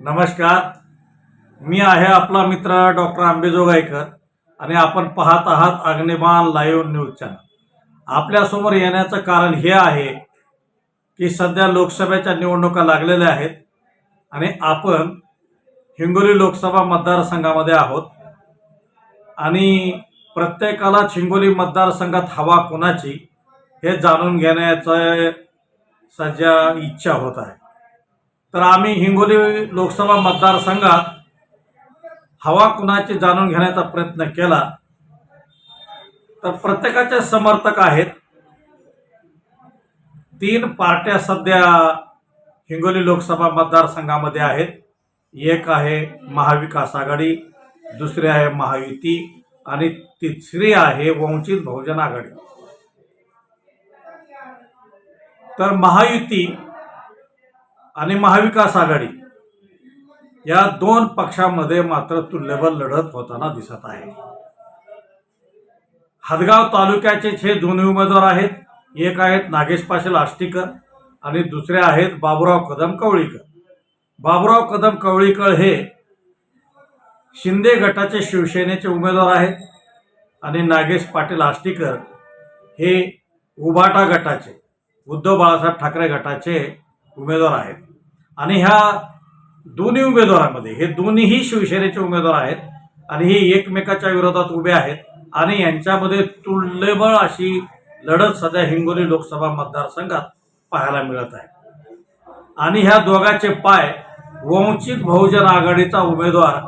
नमस्कार. मी आहे आपला मित्र डॉक्टर आंबेजोगाईकर आणि आपण पाहत आहात अग्निबाण लाईव्ह न्यूज चॅनल आपल्यासमोर येण्याचं कारण हे आहे की सध्या लोकसभेच्या निवडणुका लागलेल्या आहेत आणि आपण हिंगोली लोकसभा मतदारसंघामध्ये आहोत. आणि प्रत्येकाला हिंगोली मतदारसंघात हवा कोणाची हे जाणून घेण्याचं सध्या इच्छा होत आहे. तर आम्ही हिंगोली लोकसभा मतदारसंघात हवा कुणाची जाणून घेण्याचा प्रयत्न केला? तर प्रत्येकाचे समर्थक आहेत. तीन पार्ट्या सध्या हिंगोली लोकसभा मतदारसंघामध्ये आहेत. एक आहे महाविकास आघाडी दुसरी आहे महायुती आणि तिसरी आहे वंचित बहुजन आघाडी. तर महायुती आणि महाविकास आघाडी या दोन पक्षामध्ये मात्र तुल्यबल लढत होताना दिसत आहे. हदगाव तालुक्याचे हे दोन्ही उमेदवार आहेत. एक आहेत नागेश पाटील आष्टीकर आणि दुसरे आहेत बाबुराव कदम कवळीकर. बाबुराव कदम कवळीकर हे शिंदे गटाचे शिवसेनेचे उमेदवार आहेत आणि नागेश पाटील आष्टीकर हे उबाटा गटाचे उद्धव बाळासाहेब ठाकरे गटाचे उमेदवार आहेत. आणि ह्या दोन्ही उमेदवारांमध्ये हे दोन्हीही शिवसेनेचे उमेदवार आहेत आणि हे एकमेकाच्या विरोधात उभे आहेत आणि यांच्यामध्ये तुल्यबळ अशी लढत सध्या हिंगोली लोकसभा मतदारसंघात पाहायला मिळत आहे. आणि ह्या दोघांचे पाय वंचित बहुजन आघाडीचा उमेदवार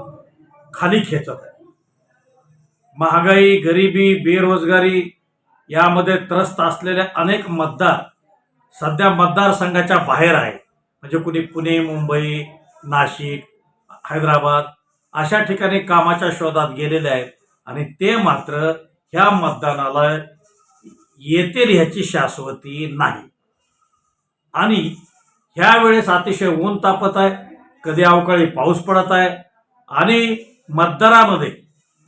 खाली खेचत आहे महागाई गरिबी बेरोजगारी यामध्ये त्रस्त असलेले अनेक मतदार सध्या मतदारसंघाच्या बाहेर आहे म्हणजे कुणी पुणे मुंबई नाशिक हैदराबाद अशा ठिकाणी कामाच्या शोधात गेलेले आहेत. आणि ते मात्र ह्या मतदानाला येतील ह्याची शाश्वती नाही. आणि ह्या वेळेस अतिशय ऊन तापत आहे कधी अवकाळी पाऊस पडत आहे आणि मतदारामध्ये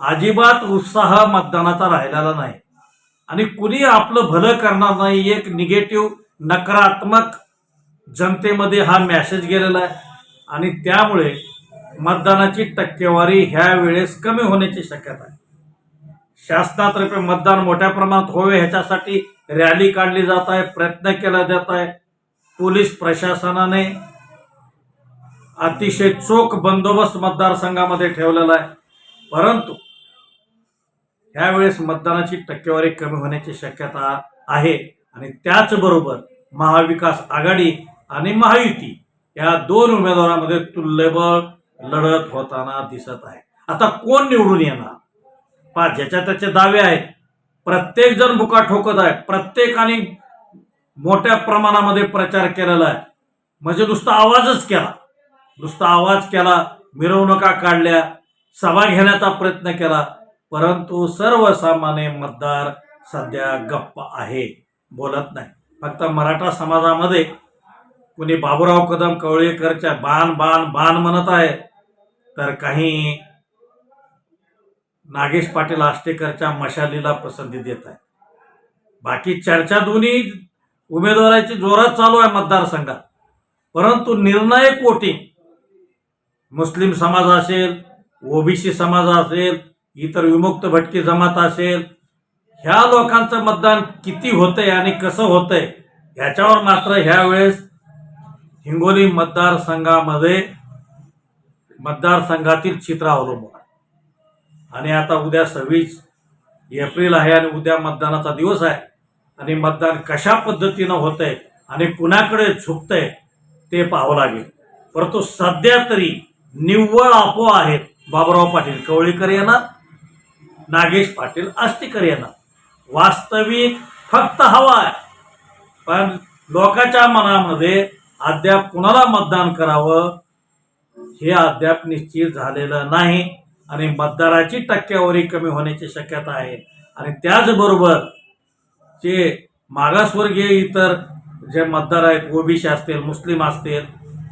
अजिबात उत्साह मतदानाचा राहिलेला नाही. आणि कुणी आपलं भलं करणार नाही एक निगेटिव्ह नकारात्मक जनतेमध्ये हा मॅसेज गेलेला आहे. आणि त्यामुळे मतदानाची टक्केवारी ह्या वेळेस कमी होण्याची शक्यता आहे. शासनातर्फे मतदान मोठ्या प्रमाणात होवे ह्याच्यासाठी रॅली काढली जात आहे प्रयत्न केला जात आहे. पोलीस प्रशासनाने अतिशय चोख बंदोबस्त मतदारसंघामध्ये ठेवलेला आहे. परंतु ह्यावेळेस मतदानाची टक्केवारी कमी होण्याची शक्यता आहे. आणि त्याचबरोबर महाविकास आघाडी आणि महायुती या दोन उमेदवारांमध्ये तुल्यबळ लढत होताना दिसत आहे. आता कोण निवडून येणार? पा ज्याच्या त्याचे दावे आहेत. प्रत्येक जण बुका ठोकत आहे. प्रत्येकाने मोठ्या प्रमाणामध्ये प्रचार केलेला आहे. म्हणजे नुसता आवाजच केला. नुसता आवाज केला मिरवणुका काढल्या सभा घेण्याचा प्रयत्न केला परंतु सर्वसामान्य मतदार सध्या गप्प आहे. बोलत नाही. फक्त मराठा समाजामध्ये कुणी बाबुराव कदम कवळेकरच्या बाण बाण बाण म्हणत आहे तर काही नागेश पाटील आष्टेकरच्या मशालीला पसंती देत आहे. बाकी चर्चा दोन्ही उमेदवाराची जोरात चालू आहे मतदारसंघात. परंतु निर्णायक वोटिंग मुस्लिम समाज असेल ओबीसी समाज असेल इतर विमुक्त भटकी जमात असेल ह्या लोकांचं मतदान किती होतंय आणि कसं होतंय ह्याच्यावर मात्र ह्यावेळेस हिंगोली मतदारसंघामध्ये मतदारसंघातील चित्र अवलंबून आहे. आणि आता उद्या सव्वीस एप्रिल आहे आणि उद्या मतदानाचा दिवस आहे. आणि मतदान कशा पद्धतीनं होतंय आणि कुणाकडे झुकतंय ते पाहावं लागेल. परंतु सध्या तरी निव्वळ अपोह आहेत बाबुराव पाटील. कवळीकर येणार नागेश पाटील आष्टीकर येणार. वास्तविक फक्त हवा आहे. पण लोकांच्या मनामध्ये अद्याप कुणाला मतदान करावं हे अद्याप निश्चित झालेलं नाही आणि मतदाराची टक्केवारी कमी होण्याची शक्यता आहे. आणि त्याचबरोबर जे मागासवर्गीय इतर जे मतदार आहेत ओबीसी असतील मुस्लिम असतील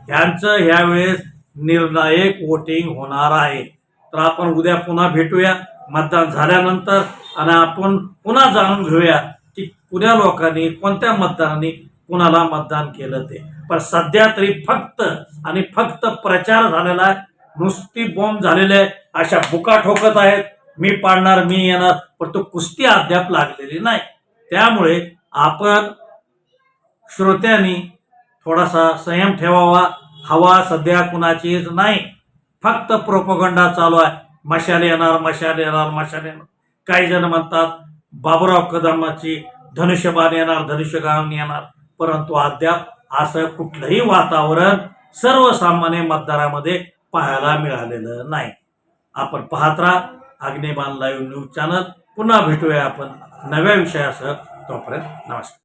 ह्यांचं ह्यावेळेस निर्णायक वोटिंग होणार आहे. तर आपण उद्या पुन्हा भेटूया. मतदान झाल्यानंतर आणि आपण पुन्हा जाणून घेऊया की कुण्या लोकांनी कोणत्या मतदारांनी कुणाला मतदान केलं ते? पण सध्या तरी फक्त आणि फक्त प्रचार झालेला आहे. नुसती बॉम्ब झालेले आहे अशा बुका ठोकत आहेत. मी पाडणार मी येणार. पण तो कुस्ती अद्याप लागलेली नाही. त्यामुळे आपण श्रोत्यांनी थोडासा संयम ठेवावा. हवा सध्या कुणाचीच नाही. फक्त प्रोपगंडा चालू आहे. मशाल येणार मशाल येणार मशाल येणार. काही जण म्हणतात बाबुराव कदमाची धनुष्यबाण येणार धनुष्यगान येणार. परंतु अद्याप असं कुठलंही वातावरण सर्वसामान्य मतदारामध्ये पाहायला मिळालेलं नाही. आपण पाहत राहा अग्निबाण लाईव्ह न्यूज चॅनल पुन्हा भेटूया आपण नव्या विषयासह. तोपर्यंत नमस्कार.